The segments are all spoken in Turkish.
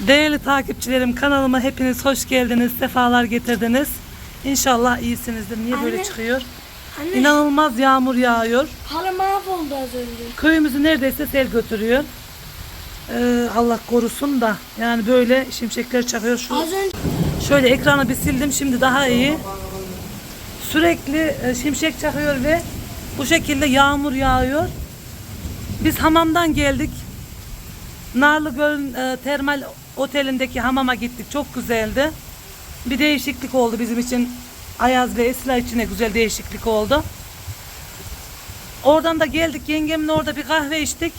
Değerli takipçilerim kanalıma hepiniz hoş geldiniz, sefalar getirdiniz. İnşallah iyisinizdir. Niye böyle Anne. çıkıyor? Anne İnanılmaz yağmur yağıyor. halı mahvoldu az önce. Köyümüzü neredeyse sel götürüyor. Ee, Allah korusun da yani böyle şimşekler çakıyor. Şu Az önce şöyle ekranı bir sildim şimdi daha iyi. Sürekli e, şimşek çakıyor ve bu şekilde yağmur yağıyor. Biz hamamdan geldik. Narlıgöl'ün e, termal otelindeki hamama gittik. Çok güzeldi. Bir değişiklik oldu bizim için. Ayaz ve Esra için de güzel değişiklik oldu. Oradan da geldik yengemle orada bir kahve içtik.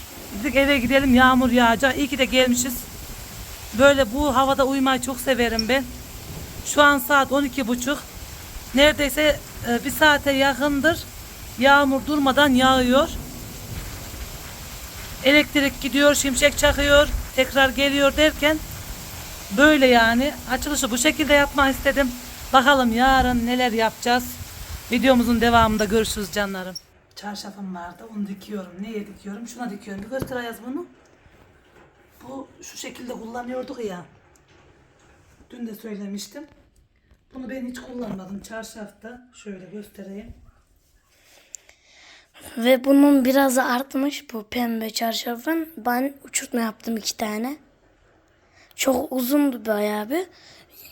Dedik eve gidelim yağmur yağacak. İyi ki de gelmişiz. Böyle bu havada uyumayı çok severim ben. Şu an saat 12.30. Neredeyse e, bir saate yakındır. Yağmur durmadan yağıyor. Elektrik gidiyor, şimşek çakıyor, tekrar geliyor derken böyle yani açılışı bu şekilde yapmak istedim. Bakalım yarın neler yapacağız. Videomuzun devamında görüşürüz canlarım. Çarşafım vardı. Onu dikiyorum. Neye dikiyorum? Şuna dikiyorum. Bir göster Ayaz bunu. Bu şu şekilde kullanıyorduk ya. Dün de söylemiştim. Bunu ben hiç kullanmadım çarşafta. Şöyle göstereyim. ve bunun biraz artmış bu pembe çarşafın. Ben uçurtma yaptım iki tane. Çok uzundu bayağı bir.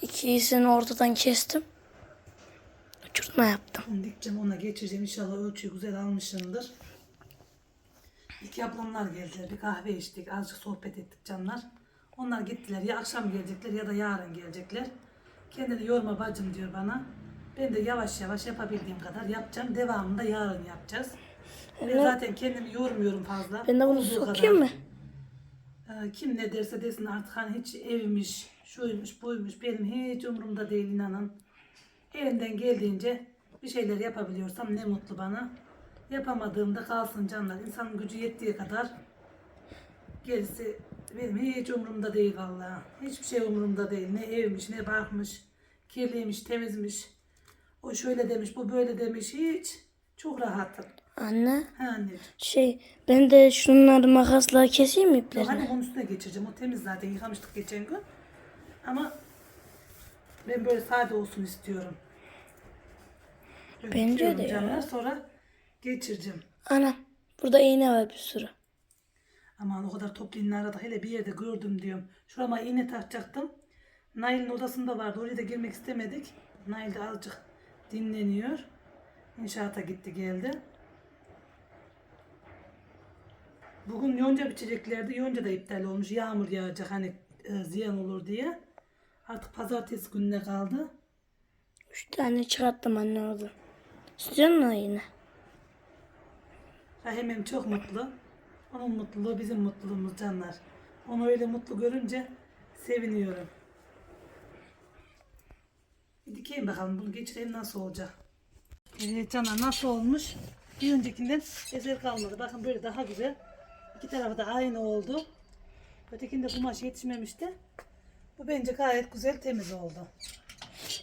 İkisini ortadan kestim. Uçurtma yaptım. Dikeceğim ona geçireceğim. İnşallah ölçüyü güzel almışımdır. İki ablamlar geldiler. Bir kahve içtik. Azıcık sohbet ettik canlar. Onlar gittiler. Ya akşam gelecekler ya da yarın gelecekler. Kendini yorma bacım diyor bana. Ben de yavaş yavaş yapabildiğim kadar yapacağım. Devamında yarın yapacağız. Ben zaten kendimi yormuyorum fazla. Ben de bunu Olduğu sokayım mı? Ee, Kim ne derse desin artık hani hiç evmiş, şuymuş, buymuş benim hiç umurumda değil inanın. Elimden geldiğince bir şeyler yapabiliyorsam ne mutlu bana. Yapamadığımda kalsın canlar. İnsanın gücü yettiği kadar gerisi benim hiç umurumda değil vallahi. Hiçbir şey umurumda değil. Ne evmiş, ne bakmış, kirliymiş, temizmiş. O şöyle demiş, bu böyle demiş hiç. Çok rahatım. Anne Ha anneciğim. şey ben de şunları makasla keseyim mi Yok iplerini? onun üstüne geçireceğim. O temiz zaten yıkamıştık geçen gün. Ama ben böyle sade olsun istiyorum. Böyle Bence de ya. canlar, Sonra geçireceğim. Ana burada iğne var bir sürü. Aman o kadar toplu iğne aradık. Hele bir yerde gördüm diyorum. Şurama iğne takacaktım. Nail'in odasında vardı. Oraya da girmek istemedik. Nail de azıcık dinleniyor. İnşaata gitti geldi. Bugün yonca biçeceklerdi. Yonca da iptal olmuş. Yağmur yağacak hani e, ziyan olur diye. Artık pazartesi gününe kaldı. Üç tane çıkarttım anne orada. İstiyor musun iğne? Rahimem çok mutlu. Onun mutluluğu bizim mutluluğumuz canlar. Onu öyle mutlu görünce seviniyorum. Bir dikeyim bakalım bunu geçireyim nasıl olacak. Evet canlar nasıl olmuş? Bir öncekinden eser kalmadı. Bakın böyle daha güzel. İki tarafı da aynı oldu. Ötekinde kumaş yetişmemişti. Bu bence gayet güzel temiz oldu.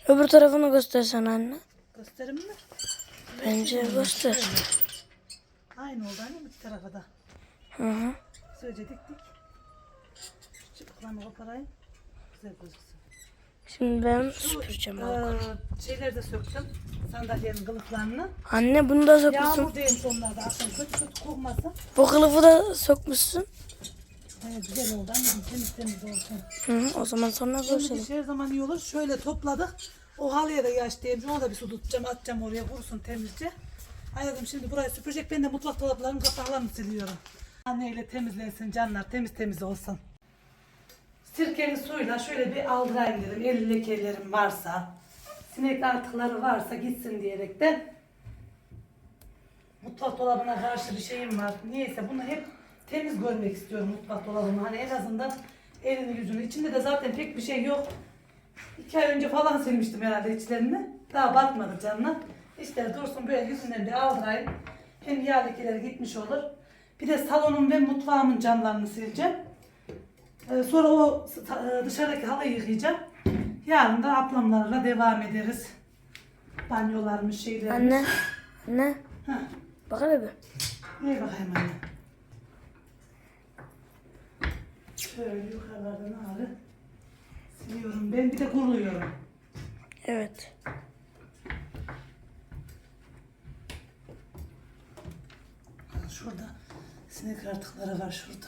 Öbür tarafını göstersen anne. Gösterim mi? Bence göster. Aynı oldu aynı mı iki tarafa da? Hı hı. Söylece diktik. Şu çıpıklarını koparayım. Güzel gözüksün. Şimdi ben süpüreceğim. balkonu. Ee, şeyleri de söktüm. Sandalyenin kılıflarını. Anne bunu da sökmüşsün. Yağmur değilmiş onlar da akşam kötü kötü kokmasın. Bu kılıfı da sökmüşsün. Evet, güzel oldu anneciğim temiz temiz olsun. Hı. O zaman sonra görüşelim. her zaman iyi olur. Şöyle topladık. O halıya da yaş değmiş. Ona da bir su tutacağım atacağım oraya kurusun temizce. Hayatım şimdi burayı süpürecek. Ben de mutfak dolaplarının kapaklarını siliyorum. Anneyle temizlensin canlar. Temiz temiz olsun. Sirkeli suyla şöyle bir aldırayım dedim. El lekelerim varsa, sinek artıkları varsa gitsin diyerek de mutfak dolabına karşı bir şeyim var. Niyeyse bunu hep temiz görmek istiyorum mutfak dolabını. Hani en azından elini yüzünü. İçinde de zaten pek bir şey yok. İki ay önce falan silmiştim herhalde içlerini. Daha batmadı canına. İşte dursun böyle yüzünden bir aldırayım. Hem yağ lekeleri gitmiş olur. Bir de salonun ve mutfağımın camlarını sileceğim. Ee, sonra o e, dışarıdaki halıyı yıkayacağım. Yarın da ablamlarla devam ederiz. Banyolarmış şeyler. Anne. Anne. Heh, Bak hele bir. ne bakayım anne. Şöyle yukarılardan ağrı. Ben bir de kuruluyorum. Evet. Şurada sinek artıkları var şurada.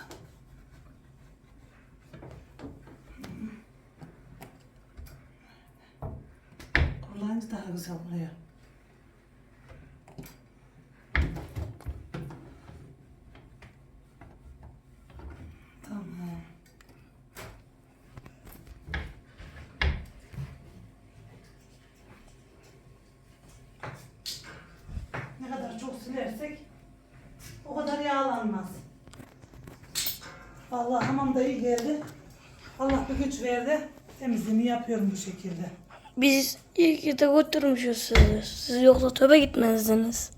Kurulayınca daha güzel oluyor. Tamam. Ne kadar çok silersek o kadar yağlanmaz. Vallahi hamam da iyi geldi. Allah bir güç verdi. Temizliğimi yapıyorum bu şekilde. Biz ki de götürmüşüz sizi. Siz yoksa töbe gitmezdiniz.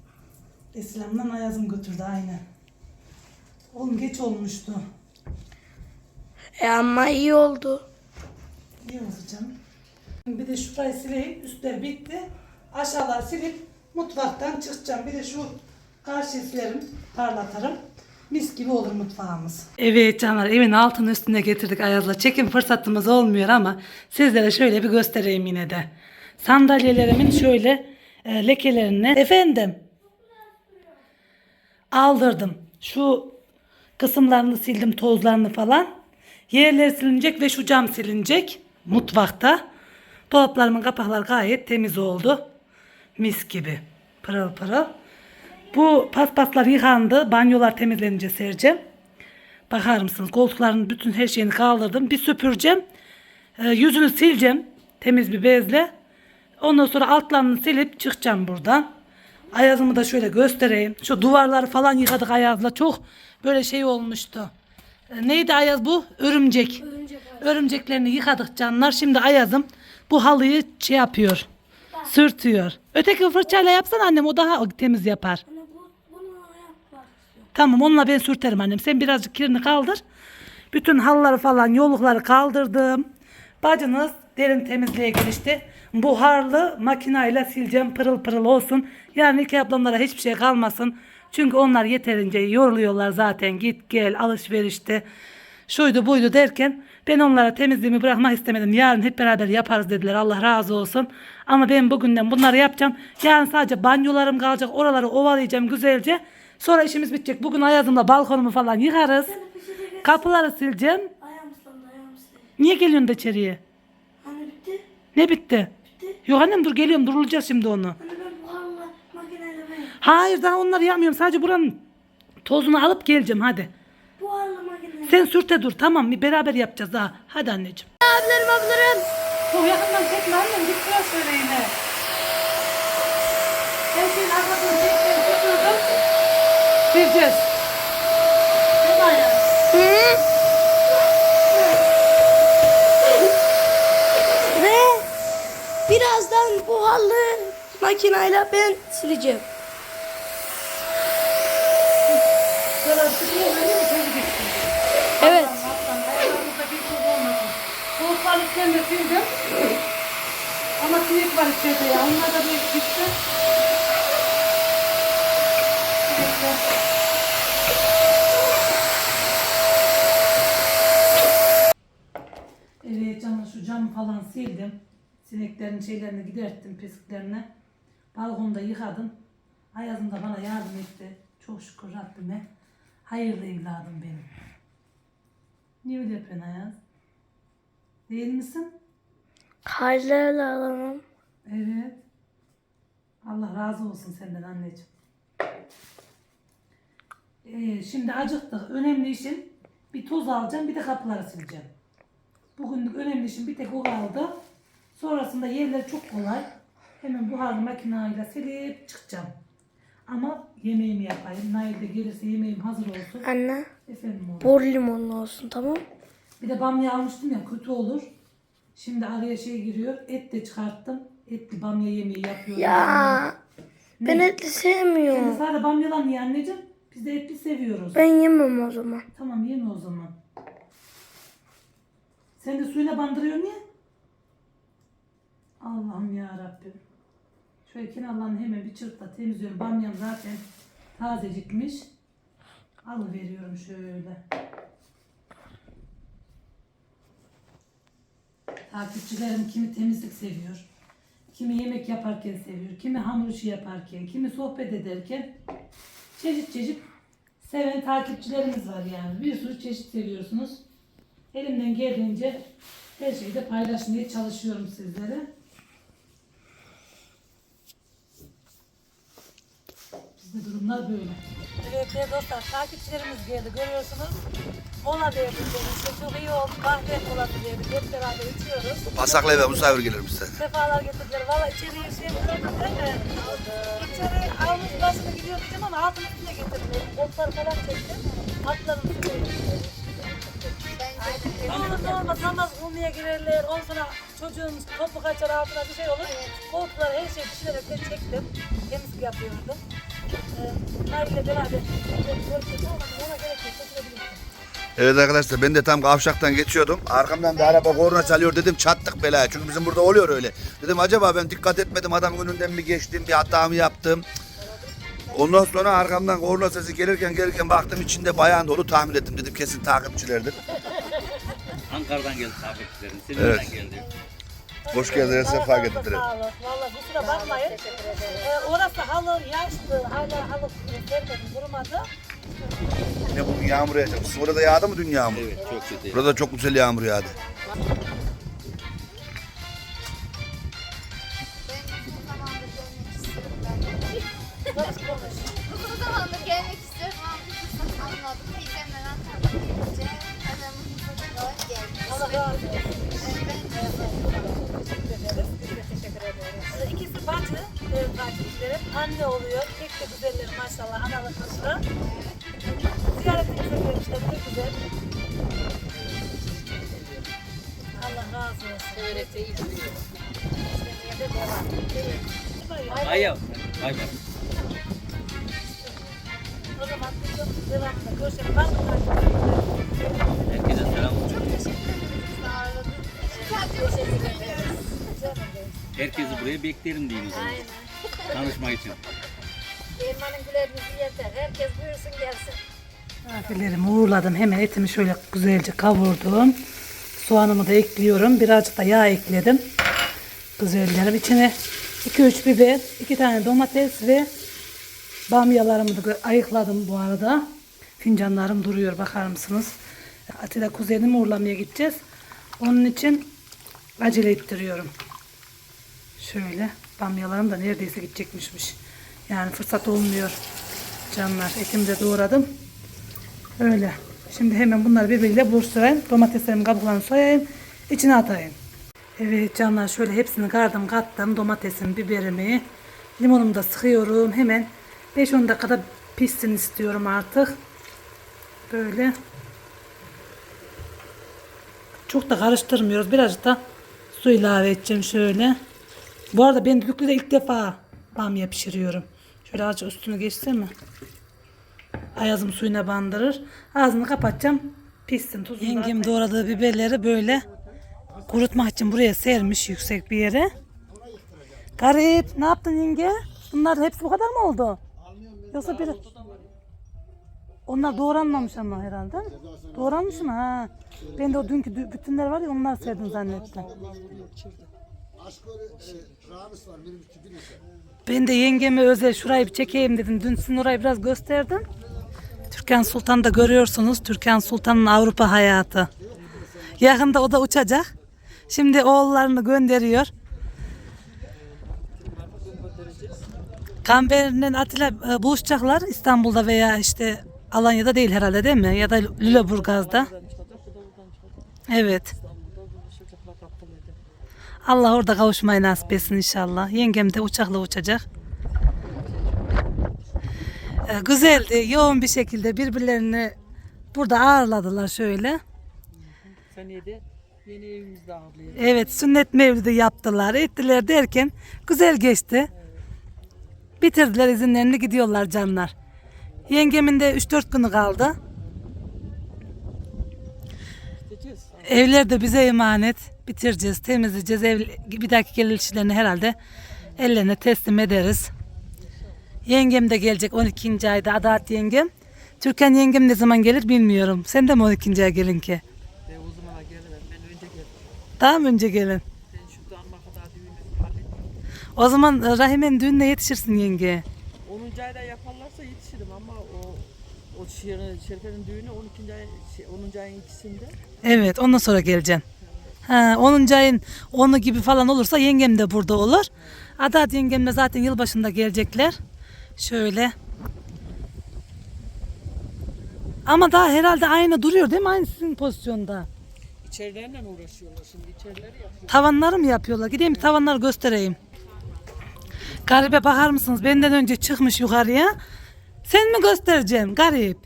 Eslem'den Ayaz'ım götürdü aynen. Oğlum geç olmuştu. E ama iyi oldu. İyi oldu canım. Bir de şurayı sileyim. Üstler bitti. Aşağılar silip mutfaktan çıkacağım. Bir de şu karşı silerim, parlatırım. Mis gibi olur mutfağımız. Evet canlar evin altını üstüne getirdik Ayaz'la. Çekim fırsatımız olmuyor ama sizlere şöyle bir göstereyim yine de. Sandalyelerimin şöyle e, lekelerini efendim aldırdım. Şu kısımlarını sildim tozlarını falan. Yerler silinecek ve şu cam silinecek mutfakta. Dolaplarımın kapakları gayet temiz oldu. Mis gibi. Pırıl pırıl. Bu paspaslar yıkandı. Banyolar temizlenince sereceğim. Bakar mısınız? Koltukların bütün her şeyini kaldırdım. Bir süpüreceğim. Ee, yüzünü sileceğim. Temiz bir bezle. Ondan sonra altlarını silip çıkacağım buradan. Ayazımı da şöyle göstereyim. Şu duvarları falan yıkadık Ayaz'la. Çok böyle şey olmuştu. Ee, neydi Ayaz bu? Örümcek. Örümceklerini yıkadık canlar. Şimdi Ayaz'ım bu halıyı şey yapıyor. Sürtüyor. Öteki fırçayla yapsan annem o daha temiz yapar. Tamam onunla ben sürterim annem. Sen birazcık kirini kaldır. Bütün halıları falan yolukları kaldırdım. Bacınız derin temizliğe girişti. Buharlı makinayla sileceğim pırıl pırıl olsun. Yani iki ablamlara hiçbir şey kalmasın. Çünkü onlar yeterince yoruluyorlar zaten. Git gel alışverişte. Şuydu buydu derken ben onlara temizliğimi bırakmak istemedim. Yarın hep beraber yaparız dediler. Allah razı olsun. Ama ben bugünden bunları yapacağım. Yarın sadece banyolarım kalacak. Oraları ovalayacağım güzelce. Sonra işimiz bitecek. Bugün Ayazımla balkonumu falan yıkarız. Kapıları sileceğim. Ayağım ıslandı ayağım ıslandı. Niye geliyorsun da içeriye? Hani bitti? Ne bitti? Bitti. Yok annem dur geliyorum durulacağız şimdi onu. Hani ben buharla makineyle ben. Hayır daha onları yapmıyorum. Sadece buranın tozunu alıp geleceğim hadi. Buharla makineyle. Sen sürte dur tamam mı? Beraber yapacağız daha. Hadi anneciğim. Abilerim abilerim. Çok yakından çekme annem. Git biraz şöyle yine. Her şeyin arkasını çektim. Hı? Ve birazdan buharlı makineyle ben sileceğim. Evet. Sildim. Ama sinek var içeride ya. Onlar da bir gitti. Evet canım şu camı falan sildim. Sineklerin şeylerini giderttim pisliklerini. Balkonda yıkadım. Ayazım da bana yardım etti. Çok şükür Rabbime. Hayırlı evladım benim. Niye öyle yapıyorsun Ayaz? Değil misin? Hayırlı alalım. Evet. Allah razı olsun senden anneciğim. Ee, şimdi acıktık. Önemli işim bir toz alacağım bir de kapıları sileceğim. Bugünlük önemli işim bir tek o kaldı. Sonrasında yerler çok kolay. Hemen buharlı makineyle silip çıkacağım. Ama yemeğimi yapayım. Nail de gelirse yemeğim hazır olsun. Anne, Efendim oğlum. bor limonlu olsun tamam Bir de bamya almıştım ya kötü olur. Şimdi araya şey giriyor. Et de çıkarttım. Etli bamya yemeği yapıyorum. Ya ben Ne? etli Sen de sevmiyorum. sadece bamyalan ye anneciğim. Biz de etli seviyoruz. Ben yemem o zaman. Tamam yeme o zaman. Sen de suyuna bandırıyorsun ya. Allah'ım ya Rabbim. Şöyle kenarlarını hemen bir çırpla temizliyorum. Bamyam zaten tazecikmiş. Alıveriyorum şöyle. Takipçilerim kimi temizlik seviyor. Kimi yemek yaparken seviyor. Kimi hamur işi yaparken. Kimi sohbet ederken. Çeşit çeşit seven takipçilerimiz var yani. Bir sürü çeşit seviyorsunuz. Elimden geldiğince her şeyi de paylaşmaya çalışıyorum sizlere. Bizde durumlar böyle. Evet değerli dostlar takipçilerimiz geldi görüyorsunuz. Mola verdik işte çok iyi oldu. Kahve molası verdik. Hep beraber içiyoruz. Pasaklı eve misafir gelir bize. Sefalar getirdiler. Valla içeriye şey gördüm değil mi? İçeri almış başına gidiyor diyeceğim ama altın üstüne getirdiler. Botlar falan çektim. Atların üstüne da olmaz namaz kılmaya girerler. Ondan sonra çocuğun topu kaçar altına bir şey olur. Koltukları her şey pişirerek de çektim. Temizlik yapıyordum. Ee, Nail'le beraber görüşürüz. Ona gerek yok. Götürebilirsin. Evet arkadaşlar ben de tam kavşaktan geçiyordum. Arkamdan da araba korna çalıyor dedim çattık belaya. Çünkü bizim burada oluyor öyle. Dedim acaba ben dikkat etmedim adam önünden mi geçtim bir hata mı yaptım. Ondan sonra arkamdan korna sesi gelirken gelirken baktım içinde bayan dolu tahmin ettim dedim kesin takipçilerdir. Ankara'dan geldi takipçilerin. Silivri'den Evet. geldi. Hoş geldiniz sefa Sağ olun, getirdiniz. Sağ olun. Valla kusura bakmayın. Ee, orası halı yaşlı. Hala halı sermedi, kurumadı. Yine bugün yağmur yağacak. Sizin orada yağdı mı dün yağmur? Evet çok kötü. Burada çok güzel yağmur yağdı. Devam. O zaman görüşelim. Var mı takipçilerimiz? Herkese selam. çok teşekkür ederiz. Teşekkür ederiz. Herkesi buraya beklerim diyeyim o zaman. Tanışmak için. Elmanın gülerimizi yeter. Herkes buyursun gelsin. Misafirlerimi uğurladım. Hemen etimi şöyle güzelce kavurdum. Soğanımı da ekliyorum. Birazcık da yağ ekledim. Güzellerim. İçine 2-3 biber, 2 tane domates ve bamyalarımı da ayıkladım bu arada. Fincanlarım duruyor bakar mısınız? Atilla kuzenimi uğurlamaya gideceğiz. Onun için acele ettiriyorum. Şöyle bamyalarım da neredeyse gidecekmişmiş. Yani fırsat olmuyor. Canlar etimi de doğradım. Öyle. Şimdi hemen bunları birbiriyle buluşturayım. Domateslerin kabuklarını soyayım. içine atayım. Evet canlar şöyle hepsini kardım kattım. Domatesimi, biberimi, limonumu da sıkıyorum. Hemen 5-10 dakikada pişsin istiyorum artık. Böyle. Çok da karıştırmıyoruz. Birazcık da su ilave edeceğim şöyle. Bu arada ben düdüklüde ilk defa bamya pişiriyorum. Şöyle azıcık üstünü geçse mi? Ayazım suyuna bandırır. Ağzını kapatacağım. Pişsin tuzunu. Yengem doğradığı biberleri böyle kurutmak için buraya sermiş yüksek bir yere. Garip. Ne yaptın yenge? Bunlar hepsi bu kadar mı oldu? Yoksa bir... Onlar doğranmamış ama herhalde. Doğranmış mı? Ha. Ben de o dünkü dü- bütünler var ya onlar serdim zannettim. Ben de yengeme özel şurayı bir çekeyim dedim. Dün sizin orayı biraz gösterdim. Türkan Sultan da görüyorsunuz. Türkan Sultan'ın Avrupa hayatı. Yakında o da uçacak. Şimdi oğullarını gönderiyor. Kamber'le Atilla e, buluşacaklar İstanbul'da veya işte Alanya'da değil herhalde değil mi? Ya da Lüleburgaz'da. Evet. Allah orada kavuşmayı nasip etsin inşallah. Yengem de uçakla uçacak. Ee, güzeldi. Yoğun bir şekilde birbirlerini burada ağırladılar şöyle. Seneye de yeni evimizde ağırlayalım. Evet sünnet mevlidi yaptılar ettiler derken güzel geçti. Bitirdiler izinlerini gidiyorlar canlar. Yengemin de 3-4 günü kaldı. Gideceğiz. Evler de bize emanet. Bitireceğiz, temizleyeceğiz. Ev, bir dahaki gelişlerini herhalde ellerine teslim ederiz. Yengem de gelecek 12. ayda Adalet yengem. Türkan yengem ne zaman gelir bilmiyorum. Sen de mi 12. aya gelin ki? E, o zamana geliver. Ben önce geldim. Daha mı önce gelin? Ben şu damla kadar düğünü hallettim. O zaman e, Rahime'nin düğününe yetişirsin yenge. 10. ayda yaparlarsa yetişirim ama o o Şer- Şerife'nin düğünü 12. ay, şey, 10. ayın ikisinde. Evet ondan sonra geleceksin. Ha, 10. ayın 10'u gibi falan olursa yengem de burada olur. Adat yengem de zaten yılbaşında gelecekler. Şöyle. Ama daha herhalde aynı duruyor değil mi? Aynı sizin pozisyonda. İçerilerle uğraşıyorlar şimdi içerileri yapıyor. Tavanları mı yapıyorlar? Gideyim bir tavanları göstereyim. Garibe bakar mısınız? Benden önce çıkmış yukarıya. Sen mi göstereceksin? Garip.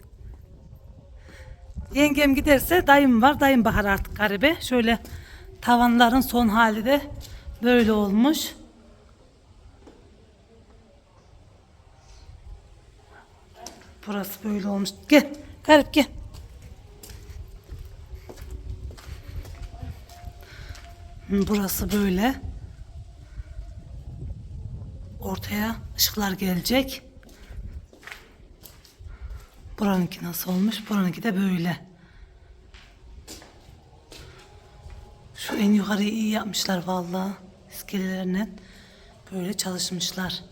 Yengem giderse dayım var. Dayım bakar artık garibe. Şöyle tavanların son hali de böyle olmuş. Burası böyle olmuş. Gel. Garip gel. Burası böyle. Ortaya ışıklar gelecek. Buranınki nasıl olmuş? Buranınki de böyle. Şu en yukarıyı iyi yapmışlar vallahi. İskelelerine böyle çalışmışlar.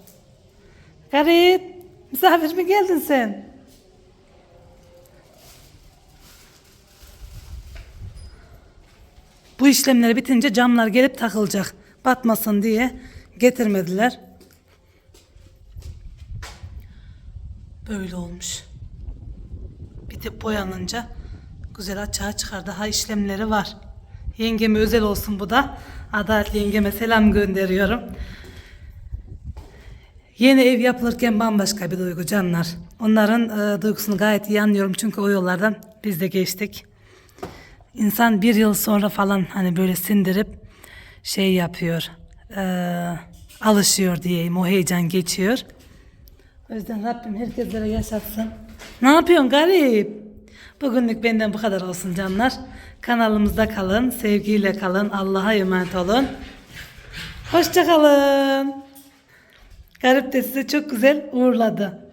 Garip, misafir mi geldin sen? Bu işlemler bitince camlar gelip takılacak. Batmasın diye getirmediler. Böyle olmuş. Bitip boyanınca güzel açığa çıkar. Daha işlemleri var. Yengeme özel olsun bu da. Adalet yengeme selam gönderiyorum. Yeni ev yapılırken bambaşka bir duygu canlar. Onların e, duygusunu gayet iyi anlıyorum çünkü o yollardan biz de geçtik. İnsan bir yıl sonra falan hani böyle sindirip şey yapıyor, e, alışıyor diyeyim, o heyecan geçiyor. O yüzden Rabbim herkeslere yaşatsın. Ne yapıyorsun garip? Bugünlük benden bu kadar olsun canlar. Kanalımızda kalın, sevgiyle kalın, Allah'a emanet olun. Hoşça kalın. Garip de size çok güzel uğurladı.